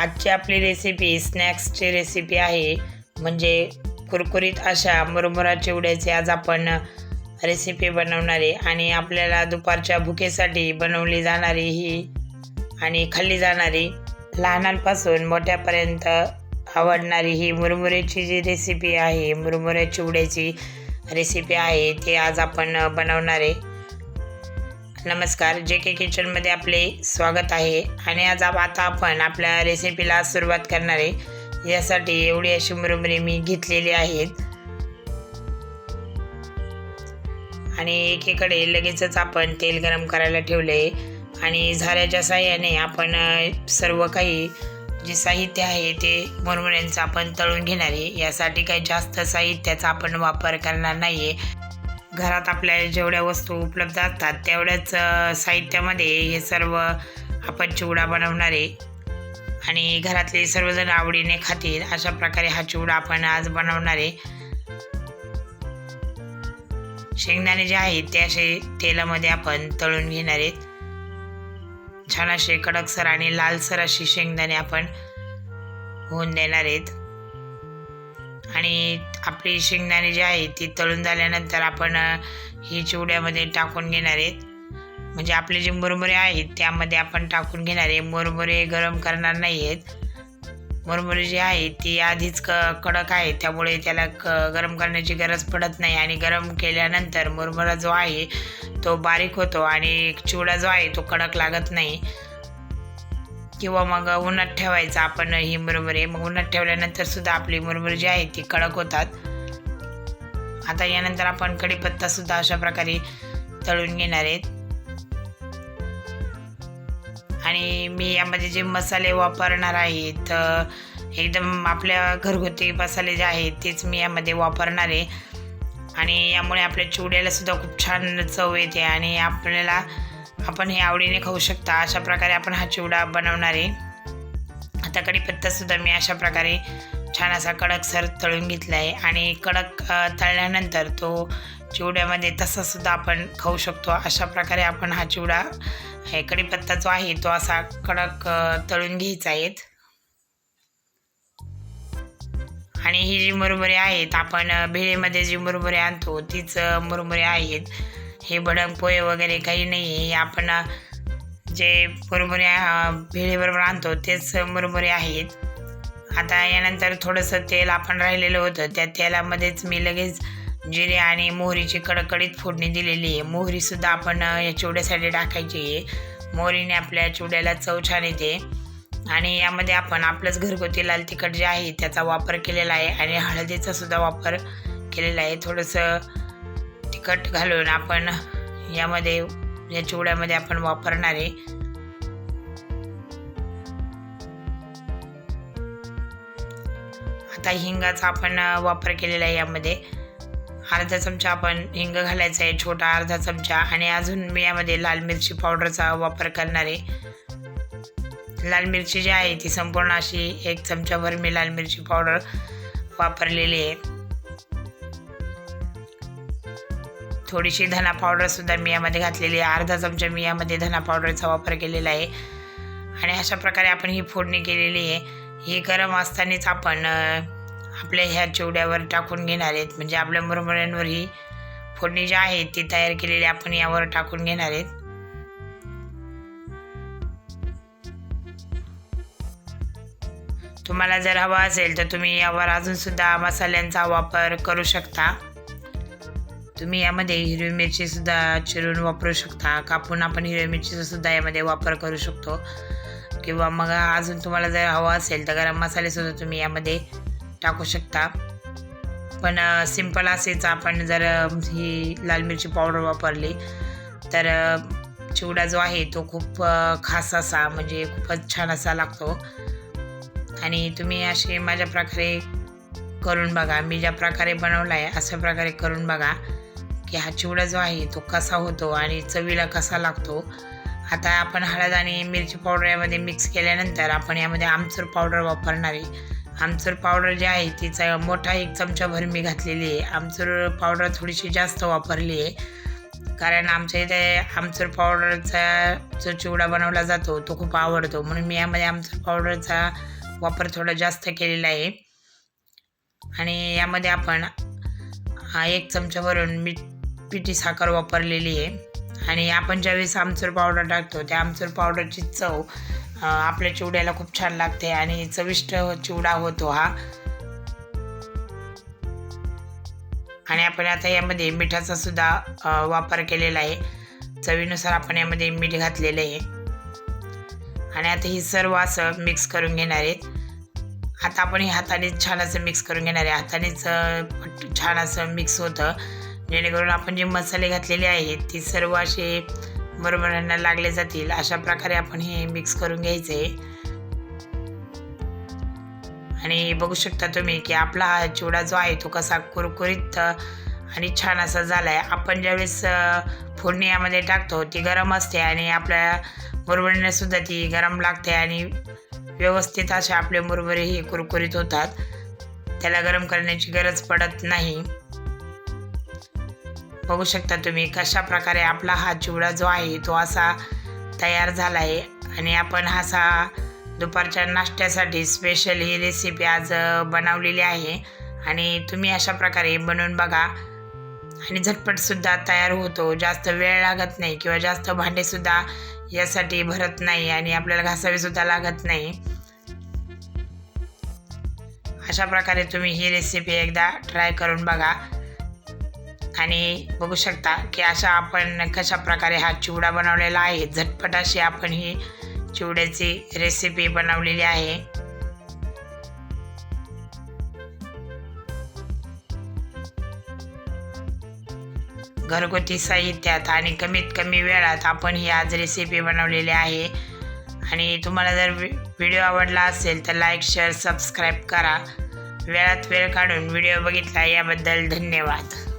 आजची आपली recipe स्नॅक्सची recipe आहे. म्हणजे कुरकुरीत अशा मुरमुरा चिवड्याची आज आपण रेसिपी बनवणारे आणि आपल्याला दुपारच्या भुकेसाठी बनवली जाणारी ही आणि खाल्ली जाणारी लहानांपासून मोठ्यापर्यंत आवडणारी ही मुरमुऱ्याची जी रेसिपी आहे मुरमुऱ्या चिवड्याची रेसिपी आहे ती आज आपण बनवणार आहे. नमस्कार जे के किचनमध्ये आपले स्वागत आहे. आणि आज आप- आता आपण आपल्या रेसिपीला सुरुवात करणार आहे. यासाठी एवढी अशी मुरमुरे मी घेतलेली आहेत. आणि एकीकडे लगेचच आपण तेल गरम करायला ठेवले. आणि झाऱ्याच्या साह्याने आपण सर्व काही जे साहित्य आहे ते मुरमुऱ्यांचं आपण तळून घेणार आहे. यासाठी काही जास्त साहित्याचा आपण वापर करणार नाही आहे घरात आपल्या जेवढ्या वस्तू उपलब्ध असतात तेवढ्याच साहित्यामध्ये हे सर्व आपण चिवडा बनवणारे आणि घरातले सर्वजण आवडीने खातील अशा प्रकारे हा चिवडा आपण आज बनवणारे. शेंगदाणे जे आहेत ते असे तेलामध्ये आपण तळून घेणार आहेत. छान असे कडकसर आणि लालसर अशी शेंगदाणे आपण होऊन देणार आहेत. आणि आपली शेंगदाणे जी आहे ती तळून झाल्यानंतर आपण ही चिवड्यामध्ये टाकून घेणार आहेत. म्हणजे आपले जे मुरमुरे आहेत त्यामध्ये आपण टाकून घेणार आहे. मुरमुरे गरम करणार नाही आहेत मुरमुरे जी आहेत ती आधीच क कडक आहे त्यामुळे त्याला क गरम करण्याची गरज पडत नाही. आणि गरम केल्यानंतर मुरमुरा जो आहे तो बारीक होतो आणि चिवडा जो आहे तो कडक लागत नाही. किंवा मग उन्हात ठेवायचा आपण ही मुरमुरे. मग उन्हात ठेवल्यानंतर सुद्धा आपली मुरमुरे जी आहे ती कडक होतात. आता यानंतर आपण कढीपत्ता सुद्धा अशा प्रकारे तळून घेणार आहेत. आणि मी यामध्ये जे मसाले वापरणार आहे तर एकदम आपल्या घरगुती मसाले जे आहेत तेच मी यामध्ये वापरणार आहे. आणि यामुळे आपल्या चिवड्याला सुद्धा खूप छान चव येते आणि आपल्याला आपण हे आवडीने खाऊ शकता. अशा प्रकारे आपण हा चिवडा बनवणार आहे. आता कढीपत्तासुद्धा मी अशा प्रकारे छान असा कडकसर तळून घेतला आहे. आणि कडक तळल्यानंतर तो चिवड्यामध्ये तसासुद्धा आपण खाऊ शकतो. अशा प्रकारे आपण हा चिवडा हे कढीपत्ता जो आहे तो असा कडक तळून घ्यायचा आहे. आणि ही जी मुरमुरे आहेत आपण अ, भेळेमध्ये जी मुरमुरे आणतो तीच मुरमुरे आहेत. हे भडंग पोहे वगैरे काही नाही आहे हे आपण जे मुरमुरे अ, आणतो तेच मुरमुरे आहेत. आता यानंतर थोडंसं तेल आपण राहिलेलं होतं. त्या तेलामध्येच मी लगेच जिरे आणि मोहरीची कडकडीत फोडणी दिलेली आहे. मोहरीसुद्धा आपण या चिवड्यासाठी टाकायची आहे. मोहरीने आपल्या चिवड्याला चव छान येते. आणि यामध्ये आपण आपलंच घरगुती लाल तिखट जे आहे त्याचा वापर केलेला आहे. आणि हळदीचा सुद्धा वापर केलेला आहे. थोडंसं तिखट घालून आपण यामध्ये या चिवड्यामध्ये आपण वापरणारे आता हिंगाचा आपण वापर केलेला आहे यामध्ये. अर्धा चमचा आपण हिंग घालायचा आहे छोटा अर्धा चमचा. आणि अजून मी यामध्ये लाल मिरची पावडरचा वापर करणार आहे. लाल मिरची जी आहे ती संपूर्ण अशी एक चमचाभर मी लाल मिरची पावडर वापरलेली आहे. थोडीशी धना पावडरसुद्धा मी यामध्ये घातलेली आहे. अर्धा चमचा मी यामध्ये धना पावडरचा वापर केलेला आहे. आणि अशा प्रकारे आपण ही फोडणी केलेली आहे. ही गरम असतानाच आपण आपल्या ह्या चिवड्यावर टाकून घेणार आहेत. म्हणजे आपल्या मुरमुऱ्यांवर ही फोडणी जी आहे ती तयार केलेली आपण यावर टाकून घेणार आहेत. तुम्हाला जर हवा असेल तर तुम्ही यावर अजूनसुद्धा मसाल्यांचा वापर करू शकता. तुम्ही यामध्ये हिरवी मिरची सुद्धा चिरून वापरू शकता. कापून आपण हिरवी मिरचीचासुद्धा यामध्ये वापर करू शकतो. किंवा मग अजून तुम्हाला जर हवा असेल तर गरम मसालेसुद्धा तुम्ही यामध्ये टाकू शकता. पण सिंपल असेच आपण जर ही लाल मिरची पावडर वापरली तर चिवडा जो आहे तो खूप खास असा म्हणजे खूपच छान असा लागतो. आणि तुम्ही असे माझ्या प्रकारे करून बघा. मी ज्या प्रकारे बनवला आहे अशा प्रकारे करून बघा. की हा चिवडा जो आहे तो कसा होतो आणि चवीला कसा लागतो. आता आपण हळद आणि मिरची पावडर यामध्ये मिक्स केल्यानंतर आपण यामध्ये आमचूर पावडर वापरणार आहे. आमचूर पावडर जी आहे तिचा मोठा एक चमचाभर मी घातलेली आहे. आमचूर पावडर थोडीशी जास्त वापरली आहे. कारण आमच्या इथे आमचूर पावडरचा जो चिवडा बनवला जातो तो खूप आवडतो. म्हणून मी यामध्ये आमचूर पावडरचा वापर थोडा जास्त केलेला आहे. आणि यामध्ये आपण एक चमचा भरून मीठ पिठी साखर वापरलेली आहे. आणि आपण ज्यावेळेस आमचूर पावडर टाकतो त्या आमचूर पावडरची चव आपल्या चिवड्याला खूप छान लागते आणि चविष्ट चिवडा होतो हा. आणि आपण आता यामध्ये मिठाचा सुद्धा वापर केलेला आहे. चवीनुसार आपण यामध्ये मीठ घातलेलं आहे. आणि आता ही सर्व असं मिक्स करून घेणार आहेत आता आपण हे हातानेच छान असं मिक्स करून घेणार आहे. हातानेच छान असं मिक्स होतं. जेणेकरून आपण जे मसाले घातलेले आहेत ते सर्व असे बरोबर यांना लागले जातील. अशा प्रकारे आपण हे मिक्स करून घ्यायचे. आणि बघू शकता तुम्ही की आपला हा चिवडा जो आहे तो कसा कुरकुरीत आणि छान असा झाला आहे आपण ज्यावेळेस फोडणी यामध्ये टाकतो ती गरम असते आणि आपल्या मुरबडीने ती गरम लागते आणि व्यवस्थित असे आपले मुरबरे हे कुरकुरीत होतात. त्याला गरम करण्याची गरज पडत नाही. बघू शकता तुम्ही कशा प्रकारे आपला हा चिवडा जो आहे तो असा तयार झाला आहे आणि आपण हा असा दुपारच्या नाश्त्यासाठी स्पेशल ही रेसिपी आज बनवलेली आहे. आणि तुम्ही अशा प्रकारे बनवून बघा. आणि झटपटसुद्धा तयार होतो. जास्त वेळ लागत नाही किंवा जास्त भांडेसुद्धा यासाठी भरत नाही आणि आपल्याला घासावीसुद्धा लागत नाही. अशा प्रकारे तुम्ही ही रेसिपी एकदा ट्राय करून बघा. आणि बघू शकता की अशा आपण कशा प्रकारे हा चिवडा बनवलेला आहे. झटपट अशी आपण ही चिवड्याची रेसिपी बनवलेली आहे. घरगुती साहित्यात आणि कमीत कमी वेळात आपण ही आज रेसिपी बनवलेली आहे. आणि तुम्हाला जर व्हिडिओ आवडला असेल तर लाईक शेअर सबस्क्राईब करा. वेळात वेळ काढून व्हिडिओ बघितला याबद्दल धन्यवाद.